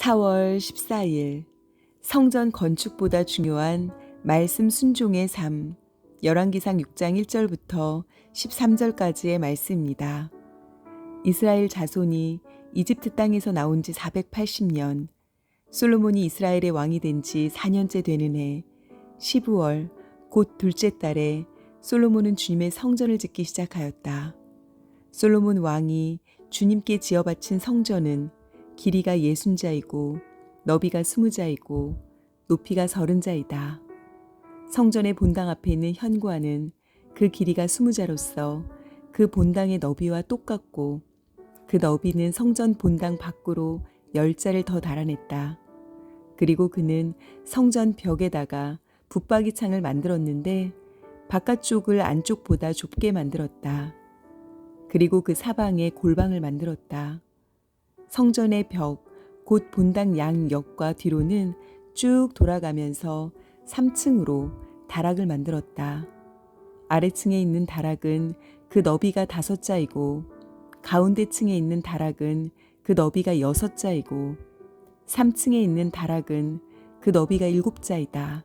4월 14일 성전 건축보다 중요한 말씀 순종의 삶 열왕기상 6장 1절부터 13절까지의 말씀입니다. 이스라엘 자손이 이집트 땅에서 나온 지 480년 솔로몬이 이스라엘의 왕이 된 지 4년째 되는 해 12월 곧 둘째 달에 솔로몬은 주님의 성전을 짓기 시작하였다. 솔로몬 왕이 주님께 지어 바친 성전은 길이가 예순 자이고 너비가 스무 자이고 높이가 서른 자이다. 성전의 본당 앞에 있는 현관은 그 길이가 스무 자로서 그 본당의 너비와 똑같고 그 너비는 성전 본당 밖으로 열 자를 더 달아냈다. 그리고 그는 성전 벽에다가 붙박이 창을 만들었는데 바깥쪽을 안쪽보다 좁게 만들었다. 그리고 그 사방에 골방을 만들었다. 성전의 벽, 곧 본당 양옆과 뒤로는 쭉 돌아가면서 3층으로 다락을 만들었다. 아래층에 있는 다락은 그 너비가 다섯 자이고 가운데 층에 있는 다락은 그 너비가 여섯 자이고 3층에 있는 다락은 그 너비가 일곱 자이다.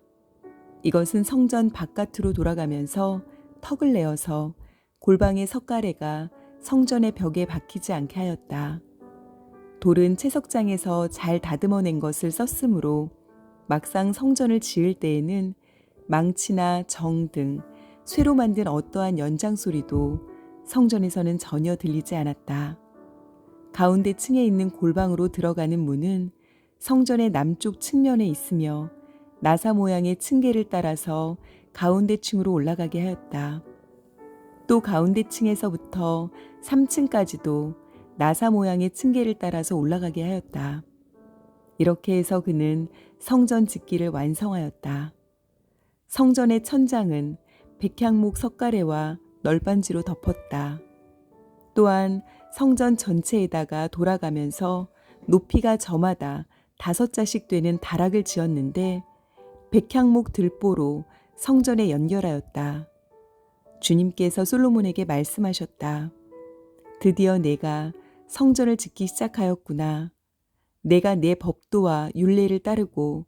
이것은 성전 바깥으로 돌아가면서 턱을 내어서 골방의 석가래가 성전의 벽에 박히지 않게 하였다. 돌은 채석장에서 잘 다듬어낸 것을 썼으므로 막상 성전을 지을 때에는 망치나 정 등 쇠로 만든 어떠한 연장 소리도 성전에서는 전혀 들리지 않았다. 가운데 층에 있는 골방으로 들어가는 문은 성전의 남쪽 측면에 있으며 나사 모양의 층계를 따라서 가운데 층으로 올라가게 하였다. 또 가운데 층에서부터 3층까지도 나사 모양의 층계를 따라서 올라가게 하였다. 이렇게 해서 그는 성전 짓기를 완성하였다. 성전의 천장은 백향목 석가래와 널빤지로 덮었다. 또한 성전 전체에다가 돌아가면서 높이가 저마다 다섯 자씩 되는 다락을 지었는데 백향목 들보로 성전에 연결하였다. 주님께서 솔로몬에게 말씀하셨다. 드디어 내가 성전을 짓기 시작하였구나. 내가 내 법도와 윤례를 따르고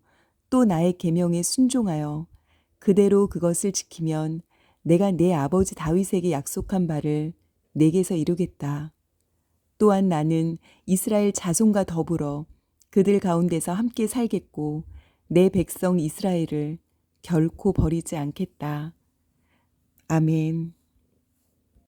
또 나의 계명에 순종하여 그대로 그것을 지키면 내가 내 아버지 다윗에게 약속한 바를 내게서 이루겠다. 또한 나는 이스라엘 자손과 더불어 그들 가운데서 함께 살겠고 내 백성 이스라엘을 결코 버리지 않겠다. 아멘.